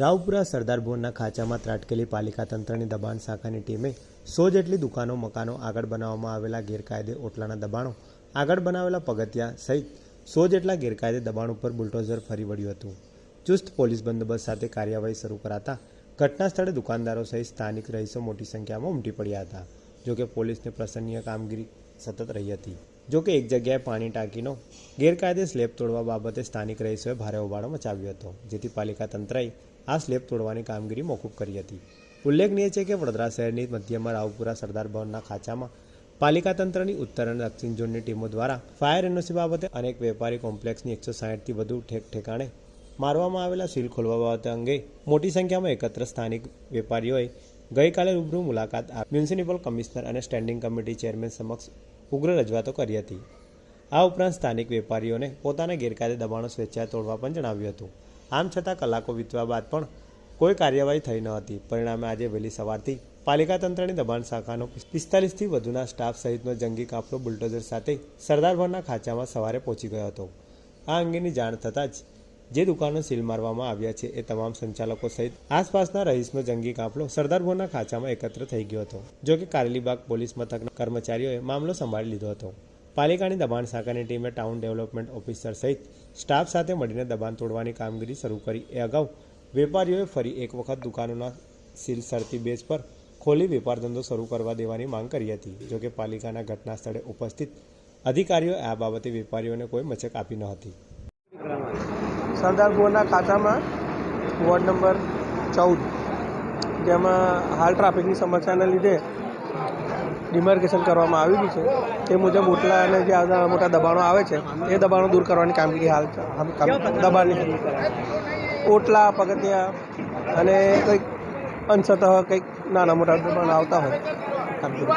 રાવપુરા સરદાર ભુવનના ખાંચામાં ત્રાટકેલી પાલિકા તંત્રની દબાણ શાખાની ટીમે સો જેટલી દુકાનો, મકાનો આગળ બનાવવામાં આવેલા ગેરકાયદે ઓટલાના દબાણો આગળ બનાવેલા પગથિયા સહિત સો જેટલા ગેરકાયદે દબાણ ઉપર બુલડોઝર ફરી વળ્યું હતું. ચુસ્ત પોલીસ બંદોબસ્ત સાથે કાર્યવાહી શરૂ કરાતા ઘટના સ્થળે દુકાનદારો સહિત સ્થાનિક રહીશો મોટી સંખ્યામાં ઉમટી પડ્યા હતા, જોકે પોલીસને પ્રસન્નીય કામગીરી સતત રહી હતી. જોકે એક જગ્યાએ પાણી ટાંકીનો ગેરકાયદે સ્લેબ તોડવા બાબતે સ્થાનિક રહીશોએ ભારે હોબાળો મચાવ્યો હતો, જેથી પાલિકા તંત્રએ આ સ્લેબ તોડવાની કામગીરી મોકૂફ કરી હતી. ઉલ્લેખનીય છે કે વડોદરા શહેરની મધ્યમાં રાવપુરા સરદાર ભવનના ખાંચામાં પાલિકા તંત્રની ઉત્તર અને દક્ષિણ ઝોનની ટીમો દ્વારા ફાયર એનઓસી બાબતે અનેક વેપારી કોમ્પ્લેક્સની એકસો સાહીઠથી વધુ ઠેક ઠેકાણે મારવામાં આવેલા સીલ ખોલવા બાબતે અંગે મોટી સંખ્યામાં એકત્ર સ્થાનિક વેપારીઓએ ગઈકાલે રૂબરૂ મુલાકાત મ્યુનિસિપલ કમિશનર અને સ્ટેન્ડિંગ કમિટી ચેરમેન સમક્ષ ઉગ્ર રજૂઆતો કરી હતી. આ ઉપરાંત સ્થાનિક વેપારીઓને પોતાના ગેરકાયદે દબાણો સ્વેચ્છાએ તોડવા પણ જણાવ્યું હતું. આમ છતાં કલાકો વીતવા બાદ પણ કોઈ કાર્યવાહી થઈ ન હતી. પરિણામે આજે વહેલી સવારથી પાલિકા તંત્રની દબાણ શાખાનો પિસ્તાલીસથી વધુના સ્ટાફ સહિતનો જંગી કાફલો બુલડોઝર સાથે સરદારભરના ખાંચામાં સવારે પહોંચી ગયો હતો. આ અંગેની જાણ થતાં જ જે દુકાનો સીલ મારવામાં આવ્યા છે એ તમામ સંચાલકો સહિત આસપાસના રહીશનો જંગી કાફલો સરદાર ભવનના ખાંચામાં એકત્ર થઈ ગયો હતો, જો કે કારેલીબાગ પોલીસ મથકના કર્મચારીઓએ મામલો સંભાળી લીધો હતો. પાલિકાની દબાણ શાખાની ટીમે ટાઉન ડેવલપમેન્ટ ઓફિસર સહિત સ્ટાફ સાથે મળીને દબાણ તોડવાની કામગીરી શરૂ કરી. એ અગાઉ વેપારીઓએ ફરી એક વખત દુકાનોના સીલ શરતી બેઝ પર ખોલી વેપાર ધંધો શરૂ કરવા દેવાની માંગ કરી હતી જોકે પાલિકાના ઘટના સ્થળે ઉપસ્થિત અધિકારીઓએ આ બાબતે વેપારીઓને કોઈ મચક આપી ન હતી. સરદાર ભુવનના ખાતામાં વોર્ડ નંબર ચૌદ, જેમાં હાલ ટ્રાફિકની સમસ્યાને લીધે ડિમાર્કેશન કરવામાં આવેલી છે. તે મુજબ ઓટલા અને જે મોટા દબાણો આવે છે, એ દબાણો દૂર કરવાની કામગીરી હાલ દબાણની ઓટલા, પગથિયા અને કંઈક અંશતઃ કંઈક નાના મોટા દબાણો આવતા હોય. કામગીરી.